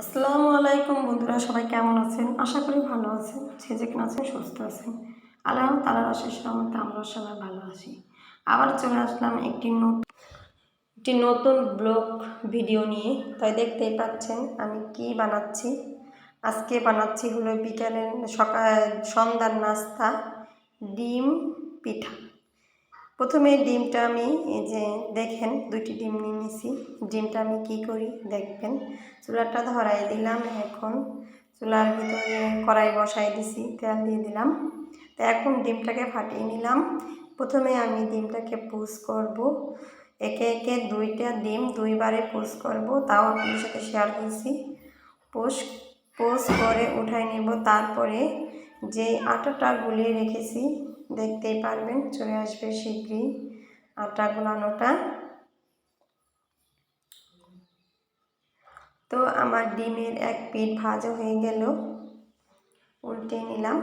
আসসালামু আলাইকুম বন্ধুরা, সবাই কেমন আছেন? আশা করি ভালো আছেন, যে যেখানে আছেন সুস্থ আছেন। আল্লাহ তালার আশিস রহমতে আমরা সবাই ভালো আছি। আবার চলে আসলাম একটি নতুন একটি নতুন ব্লগ ভিডিও নিয়ে। তাই দেখতেই পাচ্ছেন আমি কি বানাচ্ছি। আজকে বানাচ্ছি হলো বিকালের সকাল, সন্ধ্যার নাস্তা, ডিম, পিঠা। প্রথমে ডিমটা আমি এই যে দেখেন, দুইটি ডিম নিয়ে নিছি। ডিমটা আমি কি করি দেখবেন। চুলাটা ধরাই দিলাম এখন। চুলার ভিতরে কড়াই বসাই দিছি, তেল দিয়ে দিলাম। তো এখন ডিমটাকে ফাটিয়ে নিলাম। প্রথমে আমি ডিমটাকে পুষ করব। একে একে দুইটা ডিম দুইবারে পুষ করব। তাও আপনাদের সাথে শেয়ার করছি। পোষ পোষ করে উঠাই নেব। তারপরে যে আটাটা গুলিয়ে রেখেছি দেখতেই পারবেন, চলে আসবে শীঘ্রই আটা গুলানোটা। তো আমার ডিমের এক পিঠ ভাজা হয়ে গেল, উল্টে নিলাম।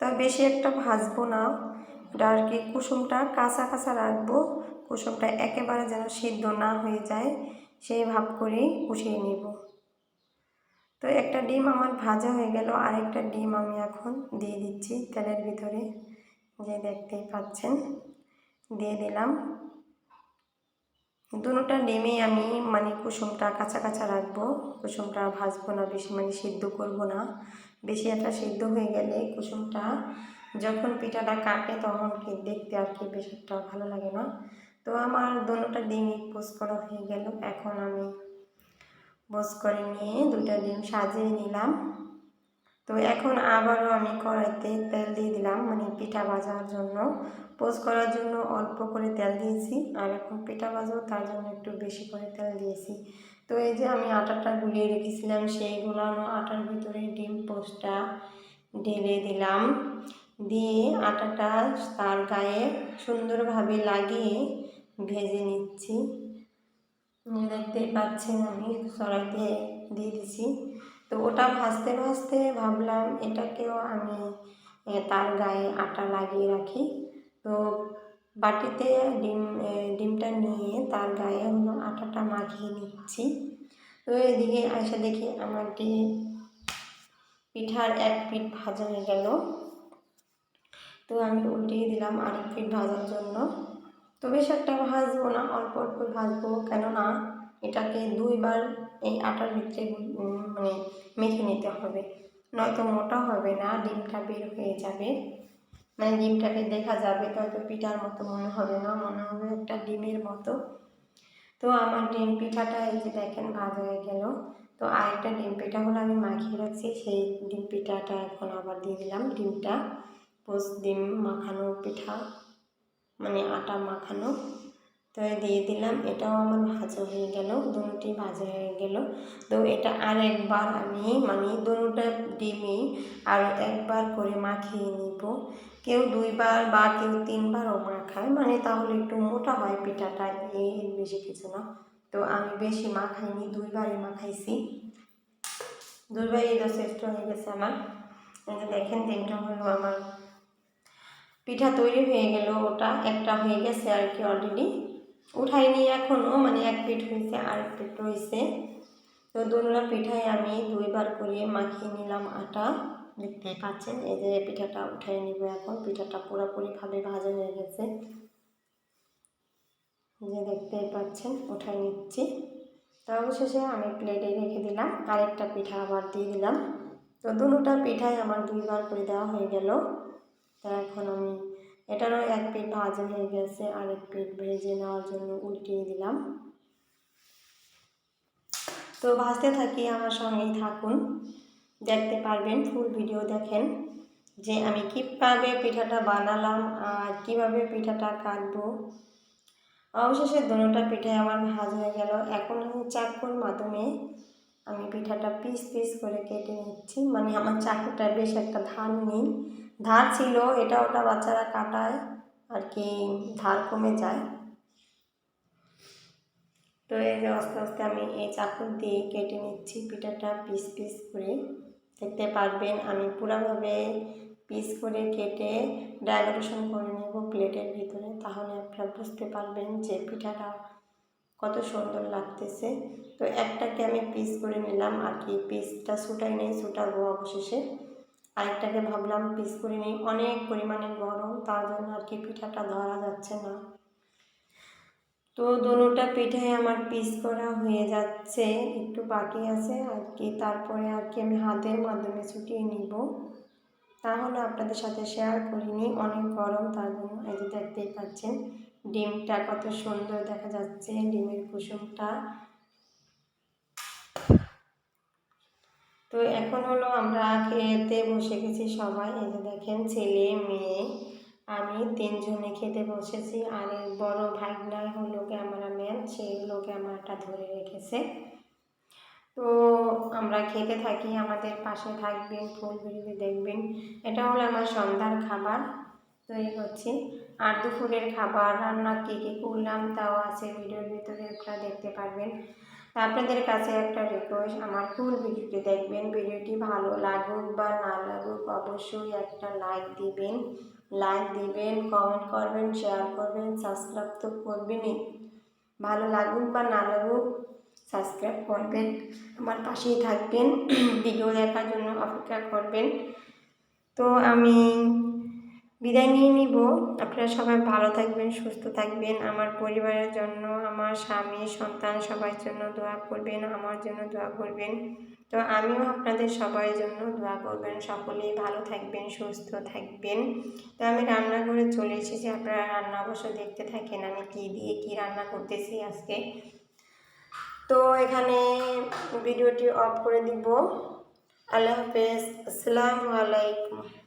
তো বেশি একটা ভাজবো না ওটা আর কি কুসুমটা কাঁচা কাঁচা রাখব, কুসুমটা একেবারে যেন সিদ্ধ না হয়ে যায়, সেই ভাব করেই উঠিয়ে নিব। তো একটা ডিম আমার ভাজা হয়ে গেল, আরেকটা ডিম আমি এখন দিয়ে দিচ্ছি তেলের ভিতরে, যে দেখতেই পাচ্ছেন, দিয়ে দিলাম। দুটোটা ডিমে আমি মানে কুসুমটা কাঁচা কাঁচা রাখব, কুসুমটা ভাজবো না, বেশি মানে সিদ্ধ করব না। বেশি একটা সিদ্ধ হয়ে গেলে কুসুমটা যখন পিঠাটা কাটে তখন কি দেখতে আর কি বেশ একটা ভালো লাগে না। তো আমার দুটোটা ডিমই পোস্ট করা হয়ে গেল, এখন আমি বোস করে নিয়ে দুটা ডিম সাজিয়ে নিলাম। তো এখন আবারও আমি কড়াইতে তেল দিয়ে দিলাম মানে পিঠা ভাজার জন্য। পোজ করার জন্য অল্প করে তেল দিয়েছি, আর এখন পিঠা ভাজাও তার জন্য একটু বেশি করে তেল দিয়েছি। তো এই যে আমি আটাটা গুলিয়ে রেখেছিলাম, সেই গুলানো আটার ভিতরে ডিম পোস্টটা ঢেলে দিলাম। দিয়ে আটাটা তার গায়ে সুন্দরভাবে লাগিয়ে ভেজে নিচ্ছি। দেখতেই পাচ্ছেন, আমি সরাইতে দিয়ে দিছি। তো ওটা ভাজতে ভাজতে ভাবলাম, এটাকেও আমি তার গায়ে আটা লাগিয়ে রাখি। তো বাটিতে ডিম ডিমটা নিয়ে তার গায়ে হলো আটাটা মাখিয়ে নিচ্ছি। তো এদিকে এসে দেখি আমার পিঠার এক পিঠ ভাজা হয়ে গেল। তো আমি উল্টিয়ে দিলাম আরেক পিঠ ভাজার জন্য। তো বেশ একটা ভাজবো না, অল্প অল্প ভাজবো। কেননা এটাকে দুইবার এই আটার ভিতরে মানে মেখে নিতে হবে। নয়তো মোটা হবে না, ডিমটা বের হয়ে যাবে। মানে ডিমটাকে দেখা যাবে হয়তো পিঠার মতো মনে হবে না, মনে হবে একটা ডিমের মতো। তো আমার ডিম পিঠাটা এই যে দেখেন ভাজা হয়ে গেল। তো আরেকটা ডিম পিঠা হলো আমি মাখিয়ে রাখছি, সেই ডিম পিঠাটা এখন আবার দিয়ে দিলাম। ডিমটা পোস ডিম মাখানো পিঠা। মানে আটা মাখানো। তো দিয়ে দিলাম। এটাও আমার ভাজা হয়ে গেল দুটি ভাজা হয়ে গেল। তো এটা আর একবার আমি মানে দুটা ডিমই আর একবার করে মাখিয়ে নিব। কেউ দুইবার বা কেউ তিনবারও মাখায় মানে তাহলে একটু মোটা হয় পিঠাটা এই বেশি কিছু না। তো আমি বেশি মাখাইনি, দুইবারই মাখাইছি। দুইবারই যথেষ্ট হয়ে গেছে আমার। দেখেন, তিনটা হলো আমার পিঠা তৈরি হয়ে গেল, ওটা একটা হয়ে গেছে আর কি অলরেডি উঠাইনি এখনও মানে এক পিঠ হয়েছে আর এক পিঠ হয়েছে তো দুটা পিঠায় আমি দুইবার করে মাখিয়ে নিলাম আটা। দেখতেই পাচ্ছেন, এই যে পিঠাটা উঠাই নিব এখন। পিঠাটা পুরোপুরিভাবে ভাজা হয়ে গেছে। যে দেখতেই পাচ্ছেন, উঠাই নিচ্ছি। তো অবশেষে আমি প্লেটে রেখে দিলাম, আরেকটা পিঠা আবার দিয়ে দিলাম। তো দুটা পিঠাই আমার দুইবার করে দেওয়া হয়ে গেল। তা এখন আমি এটারও এক পিঠ ভাজা হয়ে গেছে, আরেক পিঠ ভেজে নেওয়ার জন্য উল্টিয়ে দিলাম। তো ভাজতে থাকি, আমার সঙ্গেই থাকুন। দেখতে পারবেন, ফুল ভিডিও দেখেন যে আমি কীভাবে পিঠাটা বানালাম আর কীভাবে পিঠাটা কাটবো। অবশেষে দুটা পিঠে আমার ভাজ হয়ে গেল। এখন আমি চাকুর মাধ্যমে আমি পিঠাটা পিস পিস করে কেটে নিচ্ছি। মানে আমার চাকুটা বেশ একটা ধান নেই। ধার ছিল, এটা ওটা বাচ্চারা কাটায়, আর কি ধার কমে যায়। তো এই যে আস্তে আস্তে আমি এই চাকু দিয়ে কেটে নিচ্ছি, পিঠাটা পিস পিস করে। দেখতে পারবেন, আমি পুরোভাবে পিস করে কেটে ডেকোরেশন করে নেব প্লেটের ভিতরে, তাহলে আপনারা বুঝতে পারবেন যে পিঠাটা কত সুন্দর লাগতেছে। তো একটাকে আমি পিস করে নিলাম, আর কি পিসটা ছুটাই নেই, ছুটাবো অবশেষে। আরেকটাকে ভাবলাম পিস করে নিই। অনেক পরিমাণে গরম, তার জন্য আর কি পিঠাটা ধরা যাচ্ছে না। তো দোনোটা পিঠাই আমার পিস করা হয়ে যাচ্ছে, একটু বাকি আছে আর কি। তারপরে আর কি আমি হাতের মাধ্যমে ছুটিয়ে নিব। তাহলে আপনাদের সাথে শেয়ার করিনি, অনেক গরম, তার জন্য এই যে দেখতেই পাচ্ছেন, ডিমটা কত সুন্দর দেখা যাচ্ছে, ডিমের কুসুমটা। তো এখন হলো আমরা খেতে বসে গেছি সবাই। এই যে দেখেন ছেলে, মেয়ে, আমি তিনজনে খেতে বসেছি। আর এই বড় ভাগনা হলো ক্যামেরাম্যান, সে হলো ক্যামেরাটা ধরে রেখেছে। তো আমরা খেতে থাকি, আমাদের পাশে থাকবেন, ফুল ভিডিও দেখবেন। এটা হলো আমার সন্ধ্যার খাবার তৈরি করছি। আর দুপুরের খাবার রান্না কী কী করলাম তাও আছে ভিডিওর ভিতরে আপনারা দেখতে পারবেন। আপনাদের কাছে একটা রিকোয়েস্ট আমার ফুল ভিডিওটি দেখবেন, ভিডিওটি ভালো লাগুক বা না লাগুক অবশ্যই একটা লাইক দিবেন লাইক দিবেন কমেন্ট করবেন শেয়ার করবেন সাবস্ক্রাইব তো করবেনই। ভালো লাগুক বা না লাগুক সাবস্ক্রাইব করবেন, আমার পাশেই থাকবেন ভিডিও দেখার জন্য অপেক্ষা করবেন। তো আমি বিদায় নিয়ে নিব। আপনারা সবাই ভালো থাকবেন, সুস্থ থাকবেন। আমার পরিবারের জন্য, আমার স্বামী, সন্তান সবার জন্য দোয়া করবেন, আমার জন্য দোয়া করবেন। তো আমিও আপনাদের সবার জন্য দোয়া করবেন। সকলেই ভালো থাকবেন, সুস্থ থাকবেন। তো আমি রান্না করে চলে এসেছি। আপনারা রান্না অবশ্য দেখতে থাকেন আমি কী দিয়ে কী রান্না করতেছি আজকে। তো এখানে ভিডিওটি অফ করে দিব। আল্লাহ হাফেজ। আসসালামু আলাইকুম।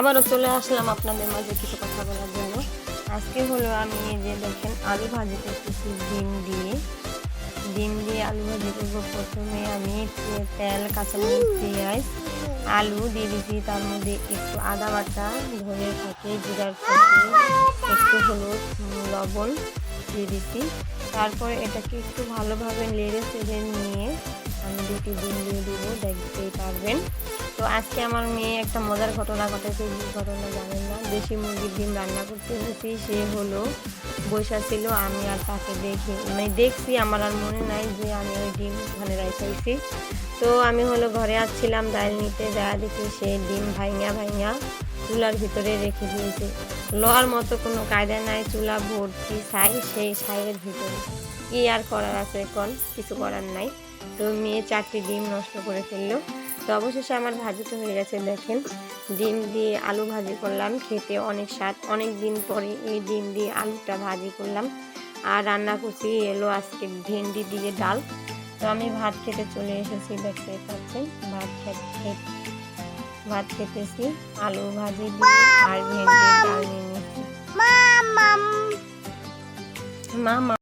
আবারও চলে আসলাম আপনাদের মাঝে কিছু কথা বলার জন্য। আজকে হলো আমি যে দেখেন, আলু ভাজি করতেছি ডিম দিয়ে। ডিম দিয়ে আলু ভাজি করব। প্রথমে আমি তেল কাঁচামরিচ পেঁয়াজ, আলু দিয়ে দিচ্ছি তার মধ্যে একটু আদা বাটা ধরে থাকে জিরার কুচি একটু হলুদ, লবণ দিয়ে দিচ্ছি তারপর এটাকে একটু ভালোভাবে নেড়ে চেড়ে নিয়ে আমি দুটি ডিম দিয়ে দিব। দেখতেই পারবেন। তো আজকে আমার মেয়ে একটা মজার ঘটনা ঘটেছে যে ঘটনা জানেন না। দেশি মুরগির ডিম রান্না করতে গেছি সে হলো, বসা ছিল, আমি আর তাকে দেখি মানে দেখছি, আমার আর মনে নাই যে আমি ওই ডিম ওখানে রাখাইছি তো আমি হলো ঘরে আসছিলাম, ডাল নিতে, যা দেখি সে ডিম ভাইঙা ভাইঙা চুলার ভিতরে রেখে দিয়েছে। লওয়ার মতো কোনো কায়দা নাই, চুলা, ভর্তি, ছাই, সেই ছাইয়ের ভিতরে। কি আর করার আছে এখন? কিছু করার নাই। তো মেয়ে চারটি ডিম নষ্ট করে ফেলল। তো অবশেষে আমার ভাজি তো হয়ে গেছে দেখেন। ডিম দিয়ে আলু ভাজি করলাম খেতে অনেক স্বাদ। অনেক দিন পরে এই ডিম দিয়ে আলুটা ভাজি করলাম। আর রান্না করছি এলো আজকে ভেন্ডি দিয়ে ডাল। তো আমি ভাত খেতে চলে এসেছি দেখতে পাচ্ছেন। ভাত খেতে ভাত খেতেছি আলু ভাজি দিয়ে আর ভেন্ডি ডাল নিয়ে নিয়েছি। মা মা।